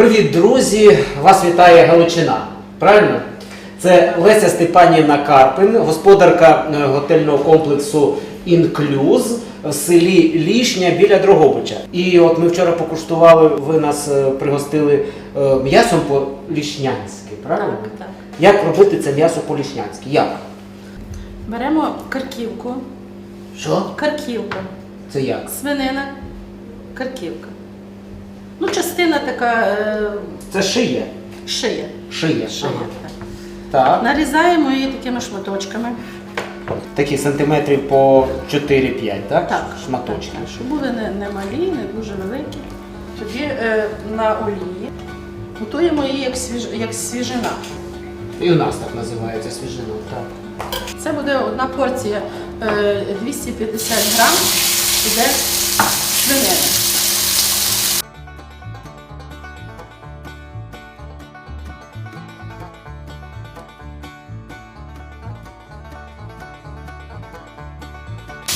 Привіт, друзі! Вас вітає Галичина. Правильно? Це Леся Степанівна Карпин, господарка е, готельного комплексу Інклюз в селі Лішня біля Дрогобича. І от ми вчора покуштували, ви нас е, пригостили е, м'ясом по-лішнянськи, правильно? Так, так. Як робити це м'ясо по-лішнянськи? Як? Беремо карківку. Що? Карківка. Це як? Свинина, карківка. Ну, частина така е, Це шия. шия. Шия. шия Ага. так. Так. Нарізаємо її такими шматочками. Такі сантиметрів по 4-5, так? Так. Шматочки. Так, щоб були не, не малі, не дуже великі. Тоді е, на олії готуємо її як, свіж, як свіжина. І у нас так називається свіжина. Так. Це буде одна порція е, 250 грам іде свинини.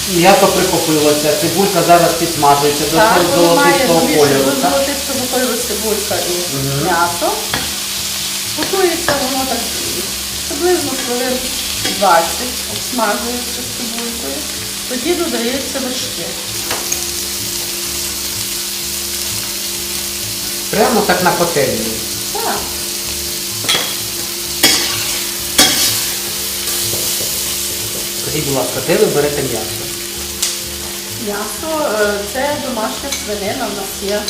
М'ясо прихопилося, цибулька зараз підсмажується до Так, воно має золотистого кольору. так? золотистого кольору цибулька і м'ясо. Готується воно так приблизно хвилин 20, обсмажується з цибулькою. Тоді додається вершки. Прямо так на пательні. Так. Скажіть, будь ласка, де ви берете м'ясо? М'ясо е, це домашня свинина, в нас є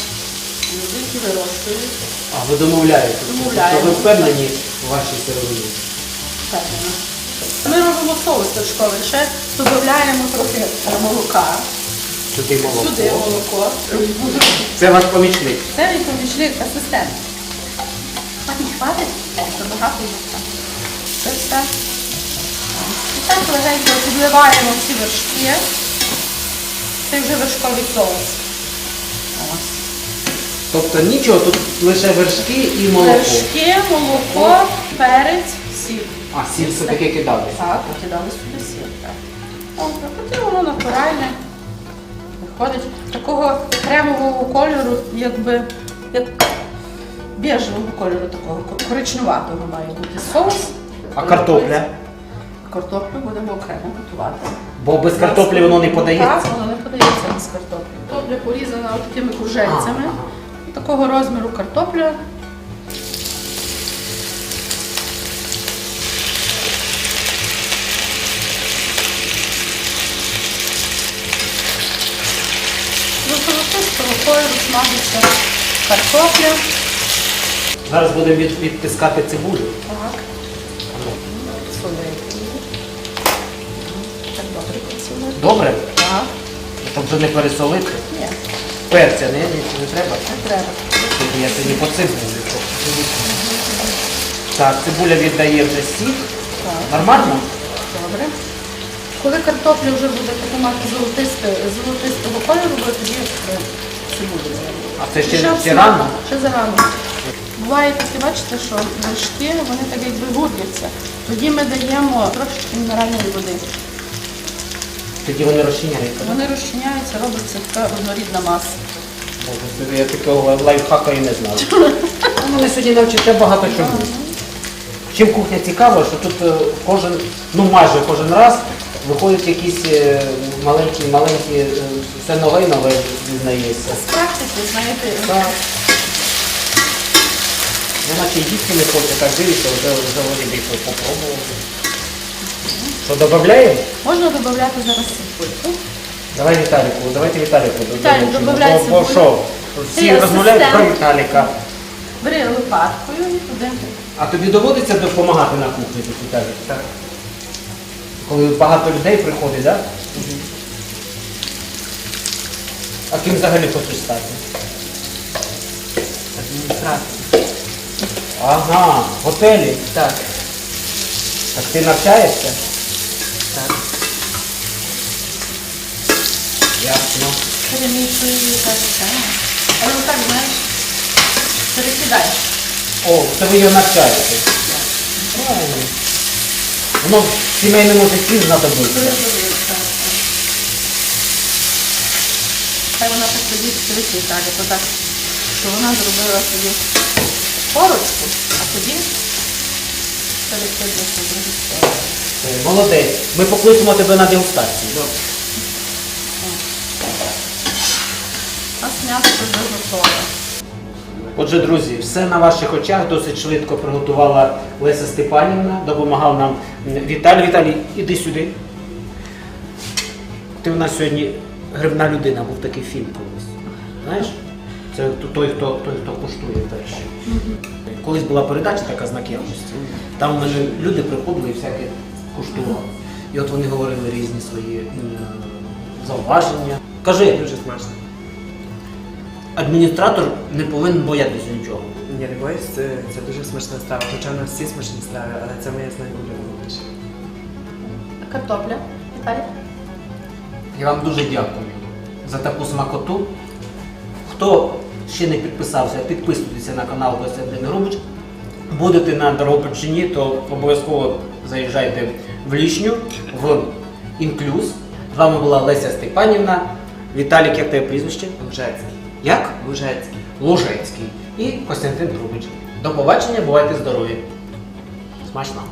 люди, які вирощують. А, ви домовляєте? Домовляємо. Тобто ви впевнені в вашій сировині? Певно. Ми робимо соус вершковий, ще додаємо трохи молока. Сюди молоко. Сюди молоко. Це ваш помічник. Це мій помічник асистент. А не хватить? Це багато є. Це все. І так легенько підливаємо ці вершки. Це вже вершковий соус. Ось. Тобто нічого, тут лише вершки і молоко. Вершки, молоко, перець, сіль. А, сіль все-таки кидали. Так, покидали сюди сіль. Так. Потім воно натуральне. Виходить такого кремового кольору, якби як біжевого кольору такого, ко- коричневатого має бути соус. А картопля? Картоплю будемо окремо готувати. Бо без картоплі воно не подається. Так, воно не подається без картоплі. Картопля порізана такими кружельцями. Такого розміру картопля. До золотистого картопля. Зараз будемо від- відтискати цибулю. Так. Добре? Так. Щоб вже не пересолити. Ні, Перця не, не, не треба. не треба. Тоді я сьогодні по цибулі. Так, цибуля віддає вже сік. Так. Нормально? Добре. Коли картопля вже буде таку мати золотисте, золотистого кольору, ви тоді е, цибулю. А це ще, ще рано? Ще зарано. Буває таке, бачите, що вершки, вони так якби губляться. Тоді ми даємо трошечки мінеральної води. Тоді вони розчиняються. Вони розчиняються, робиться така однорідна маса. Боже, Я такого лайфхака і не знав. Ну, Вони сьогодні навчаться багато чому. Чим кухня цікава, що тут е, кожен, ну майже кожен раз виходять якісь е, маленькі, маленькі, е, все нове і нове дізнаєшся. З практики, знаєте, Так. Я наче їсти не хочу, так дивіться, вже, вже вроді попробував. Що, додаємо? можна додати зараз цибульку. Давай Віталіку, давайте Віталіку Віталік, Бо- бо цибулю. що? Ти Всі розмовляють про асистент. Віталіка. Бери лопаткою і туди. А тобі доводиться допомагати на кухні тут Віталік? Так. Коли багато людей приходить, так? А ким взагалі хочеш стати? Адміністратор. Ага, в готелі? Так. Так ти навчаєшся? Так. Ясно. Перемішую її так. так. Але отак, знаєш, перекидаєш. О, це ви його навчаєте. Правильно. Воно в сімейному житті знадобиться. Перезовуєш, так. так. Хай вона так тоді висить так, от так що вона зробила собі корочку, а тоді переходить на другу сторону. Е, Молодець. Ми покличемо тебе на дегустацію. У нас м'ясо вже готове. Отже, друзі, все на ваших очах досить швидко приготувала Леся Степанівна, допомагав нам Віталій. Віталій, іди сюди. Ти у нас сьогодні грибна людина, був такий фільм колись. Знаєш? Це той, хто, той, хто куштує перший. Колись була передача така знак якості. Там у мене люди приходили і всяке куштували. І от вони говорили різні свої м, зауваження. Кажи, Дуже смачно. адміністратор не повинен боятися нічого. Я не боюсь, це, це дуже смачна страва. Хоча у нас всі смачні страви, але це моя з найулюбленіша. А картопля? Віталій? Я вам дуже дякую за таку смакоту. Хто ще не підписався, підписуйтеся на канал Костянтин Рубич. Будете на Дорогопечині, то обов'язково заїжджайте в Лішню, в Інклюз. З вами була Леся Степанівна. Віталік, як тебе прізвище? Лужецький. Як? Лужецький. Лужецький. І Костянтин Грубич. До побачення, бувайте здорові. Смачно.